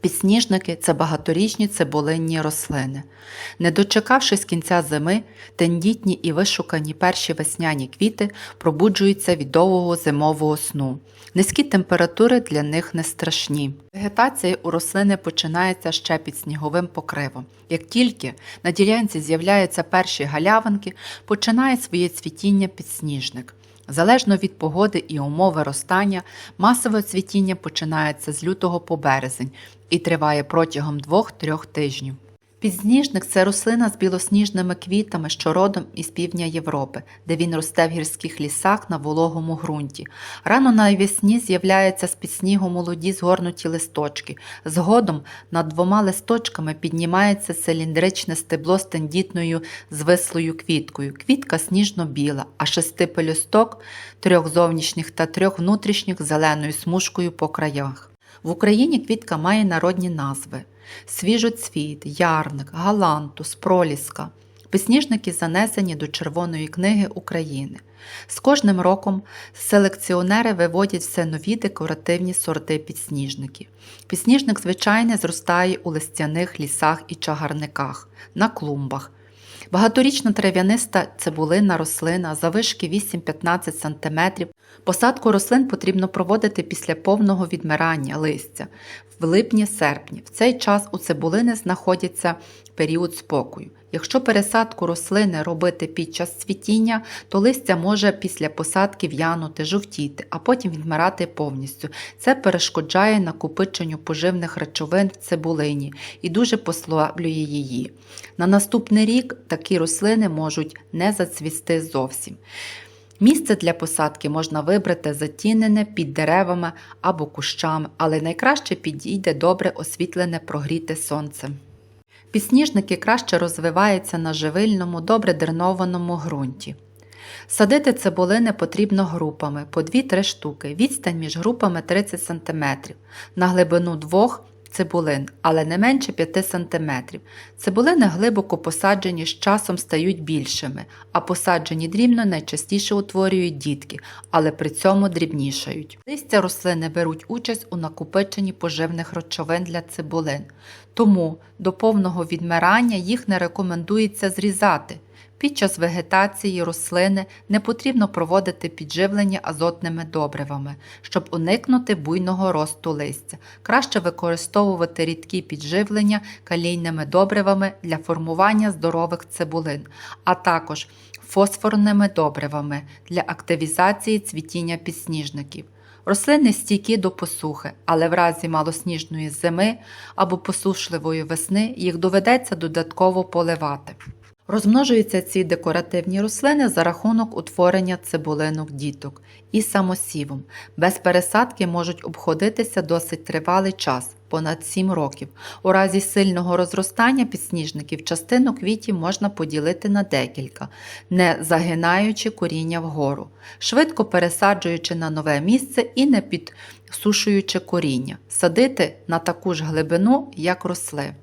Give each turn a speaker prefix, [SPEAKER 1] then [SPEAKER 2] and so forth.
[SPEAKER 1] Підсніжники це багаторічні цибулинні рослини. Не дочекавшись кінця зими, тендітні і вишукані перші весняні квіти пробуджуються від довгого зимового сну. Низькі температури для них не страшні. Вегетація у рослини починається ще під сніговим покривом. Як тільки на ділянці з'являються перші галявинки, починає своє цвітіння підсніжник. Залежно від погоди і умови ростання, масове цвітіння починається з лютого по березень і триває протягом 2-3 тижнів. Підсніжник це рослина з білосніжними квітами, що родом із півдня Європи, де він росте в гірських лісах на вологому ґрунті. Рано навесні з'являються з під снігу молоді згорнуті листочки. Згодом над двома листочками піднімається циліндричне стебло з тендітною звислою квіткою. Квітка сніжно-біла, а шести пелюсток трьох зовнішніх та трьох внутрішніх зеленою смужкою по краях. В Україні квітка має народні назви: свіжоцвіт, ярник, галантус, проліска. Підсніжники занесені до Червоної книги України. З кожним роком селекціонери виводять все нові декоративні сорти підсніжників. Підсніжник звичайно зростає у листяних лісах і чагарниках, на клумбах. Багаторічна трав'яниста цибулина рослина завишки 8-15 см. Посадку рослин потрібно проводити після повного відмирання листя в липні-серпні. В цей час у цибулини знаходиться період спокою. Якщо пересадку рослини робити під час цвітіння, то листя може після посадки в'янути, жовтіти, а потім відмирати повністю. Це перешкоджає накопиченню поживних речовин в цибулині і дуже послаблює її. На наступний рік такі рослини можуть не зацвісти зовсім. Місце для посадки можна вибрати затінене під деревами або кущами, але найкраще підійде добре освітлене прогріте сонцем. Підсніжники краще розвиваються на живильному, добре дренованому ґрунті. Садити цибулини потрібно групами по 2-3 штуки, відстань між групами 30 см, на глибину двох цибулин, але не менше 5 см. Цибулини глибоко посаджені з часом стають більшими, а посаджені дрібно найчастіше утворюють дітки, але при цьому дрібнішають. Листя рослини беруть участь у накопиченні поживних речовин для цибулин, тому до повного відмирання їх не рекомендується зрізати. Під час вегетації рослини не потрібно проводити підживлення азотними добривами, щоб уникнути буйного росту листя. Краще використовувати рідкі підживлення калійними добривами для формування здорових цибулин, а також фосфорними добривами для активізації цвітіння підсніжників. Рослини стійкі до посухи, але в разі малосніжної зими або посушливої весни їх доведеться додатково поливати. Розмножуються ці декоративні рослини за рахунок утворення цибулинок діток і самосівом. Без пересадки можуть обходитися досить тривалий час понад 7 років. У разі сильного розростання підсніжників частину квітів можна поділити на декілька, не загинаючи коріння вгору, швидко пересаджуючи на нове місце і не підсушуючи коріння, садити на таку ж глибину, як росли.